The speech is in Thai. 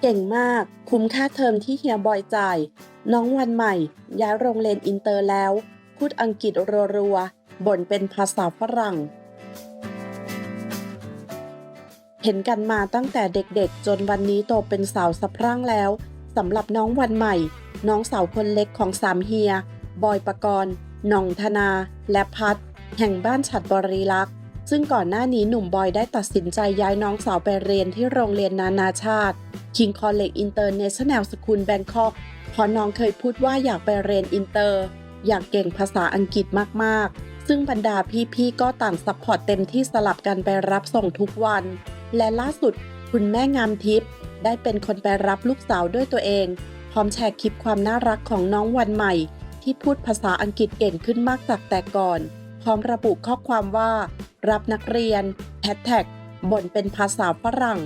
เก่งมาก คุ้มค่าเทอมที่เฮียบอยจ่าย น้องวันใหม่ ย้ายโรงเรียนอินเตอร์แล้ว พูดอังกฤษรัวๆบ่นเป็นภาษาฝรั่ง เห็นกันมาตั้งแต่เด็กๆ จนวันนี้โตเป็นสาวสะพรั่งแล้วสำหรับน้องวันใหม่ น้องสาวคนเล็กของสามเฮีย บอยปกรณ์หน่องธนา และพัด แห่งบ้านฉัดบริลักษ์ ซึ่งก่อนหน้านี้หนุ่มบอยได้ตัดสินใจย้ายน้องสาวไปเรียนที่โรงเรียนนานาชาติ King College International School Bangkok เพราะน้องเคยพูดว่าอยากไปเรียนอินเตอร์ อยากเก่งภาษาอังกฤษมากๆ ซึ่งบรรดาพี่ๆก็ต่างซัพพอร์ตเต็มที่สลับกันไปรับส่งทุกวัน และล่าสุดคุณแม่งามทิพย์ได้เป็นคนไปรับลูกสาวด้วยตัวเอง พร้อมแชร์คลิปความน่ารักของน้องวันใหม่ ที่พูดภาษาอังกฤษเก่งขึ้นมากจากแต่ก่อน พร้อมระบุข้อความว่า รับนักเรียนแฮชแท็กบ่นเป็นภาษาฝรั่ง